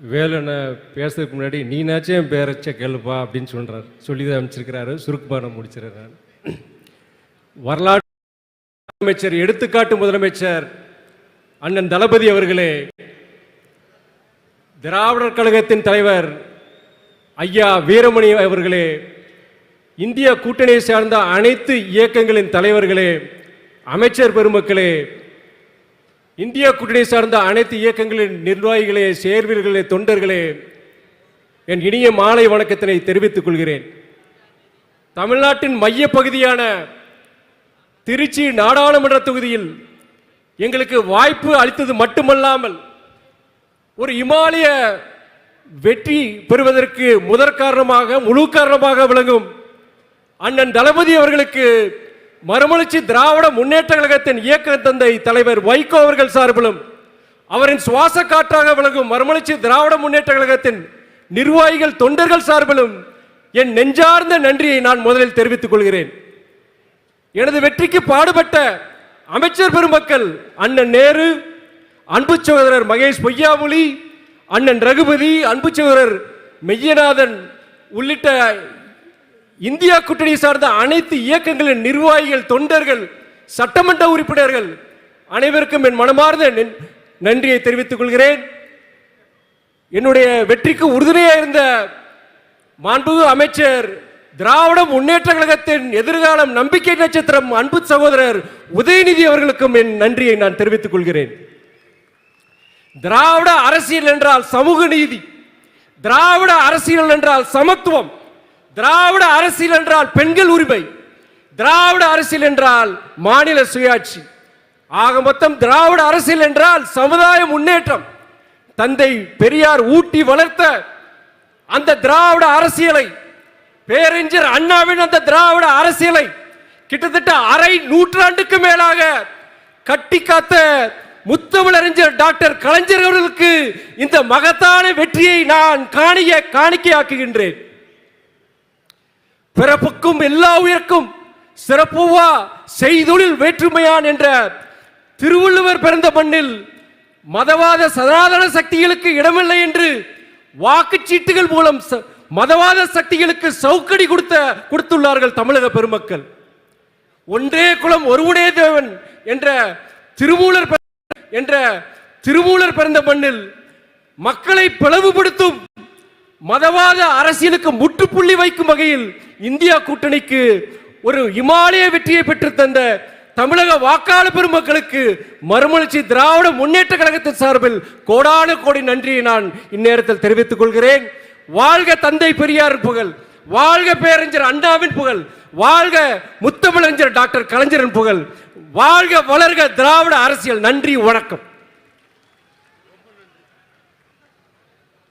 வேலுனை பேசுறதுக்கு முன்னாடி நீனாச்சும் என் பேரச்ச கேளுப்பா அப்படின்னு சொல்கிறார் சொல்லி தான் அமைச்சிருக்கிறாரு சுருக்கமாக நான் முடிச்சிடுறேன் வரலாற்று முதலமைச்சர் எடுத்துக்காட்டு முதலமைச்சர் அண்ணன் தளபதி அவர்களே திராவிடர் கழகத்தின் தலைவர் ஐயா வீரமணி அவர்களே இந்திய கூட்டணியை சார்ந்த அனைத்து இயக்கங்களின் தலைவர்களே அமைச்சர் பெருமக்களே இந்திய கூட்டணி சார்ந்த அனைத்து இயக்கங்களின் நிர்வாகிகளே சேர்வீர்களே தொண்டர்களே என் இனிய மாலை வணக்கத்தினை தெரிவித்துக் கொள்கிறேன். தமிழ்நாட்டின் மைய பகுதியான திருச்சி நாடாளுமன்ற தொகுதியில் எங்களுக்கு வாய்ப்பு அளித்தது மட்டுமல்லாமல் ஒரு இமாலய வெற்றி பெறுவதற்கு முதற் காரணமாக முழு காரணமாக விளங்கும் அண்ணன் தளபதி அவர்களுக்கு மறுமலர்ச்சி திராவிட முன்னேற்ற கழகத்தின் இயக்க தந்தை தலைவர் வைகோ அவர்கள் சார்பிலும் அவரின் சுவாச காற்றாக விளங்கும் மறுமலர்ச்சி திராவிட முன்னேற்ற கழகத்தின் நிர்வாகிகள் தொண்டர்கள் சார்பிலும் என் நெஞ்சார்ந்த நன்றியை நான் முதலில் தெரிவித்துக் கொள்கிறேன். எனது வெற்றிக்கு பாடுபட்ட அமைச்சர் பெருமக்கள் அண்ணன் நேரு அன்பு சகோதரர் மகேஷ் பொய்யாமொழி அண்ணன் ரகுபதி அன்பு சகோதரர் மெய்யநாதன் உள்ளிட்ட இந்தியா கூட்டணி சார்ந்த அனைத்து இயக்கங்களின் நிர்வாகிகள் தொண்டர்கள் சட்டமன்ற உறுப்பினர்கள் அனைவருக்கும் என் மனமார்ந்த நன்- நன்றியை தெரிவித்துக் கொள்கிறேன். என்னுடைய வெற்றிக்கு உறுதுணையாக இருந்த மாண்புமிகு அமைச்சர் திராவிட முன்னேற்ற கழகத்தின் எதிர்காலம் நம்பிக்கை நட்சத்திரம் அன்பு சகோதரர் உதயநிதி அவர்களுக்கும் என் நன்றியை நான் தெரிவித்துக் கொள்கிறேன். திராவிட அரசியல் என்றால் சமூக நீதி திராவிட அரசியல் என்றால் சமத்துவம் திராவிட அரசியல் என்றால் பெண்கள் உரிமை. திராவிட அரசியல் என்றால் மாநில சுயாட்சி. ஆக மொத்தம் திராவிட அரசியல் என்றால் சமுதாய முன்னேற்றம். தந்தை பெரியார் ஊட்டி வளர்த்த அந்த திராவிட அரசியலை பேரறிஞர் அண்ணாவின் அந்த திராவிட அரசியலை கிட்டத்தட்ட அரை நூற்றாண்டுக்கு மேலாக கட்டி காத்த முத்தமிழறிஞர் டாக்டர் கலைஞர் அவர்களுக்கு இந்த மகத்தான வெற்றியை நான் காணிய காணிக்கையாக்குகின்றேன். பிறப்புக்கும் எல்லா உயிருக்கும் சிறப்புவா செய்தொழில் வேற்றுமையான் என்ற திருவள்ளுவர் பிறந்த மண்ணில் மதவாத சனாதன சக்திகளுக்கு இடமில்லை என்று வாக்குச்சீட்டுகள் மூலம் ச- மதவாத சக்திகளுக்கு சவுக்கடி கொடுத்த கொடுத்துள்ளார்கள் தமிழக பெருமக்கள். ஒன்றே குலம் ஒருவனே தேவன் என்ற திருமூலர் என்ற திருமூலர் பிறந்த மண்ணில் மக்களை பிளவுபடுத்தும் மதவாத அரசியலுக்கு முற்றுப்புள்ளி வைக்கும் வகையில் இந்தியா கூட்டணிக்கு ஒரு இமாலய வெற்றியை பெற்று தந்த தமிழக வாக்காளர் பெருமக்களுக்கு மறுமலர்ச்சி திராவிட முன்னேற்ற கழகத்தின் சார்பில் கோடான கோடி நன்றியை நான் இந்நேரத்தில் தெரிவித்துக் கொள்கிறேன். வாழ்க தந்தை பெரியார் புகழ் வாழ்க பேரறிஞர் அண்ணாவின் புகழ் வாழ்க முத்தமிழஞ்சர் டாக்டர் கலைஞரின் புகழ் வாழ்க வளர்க திராவிட அரசியல். நன்றி வணக்கம்.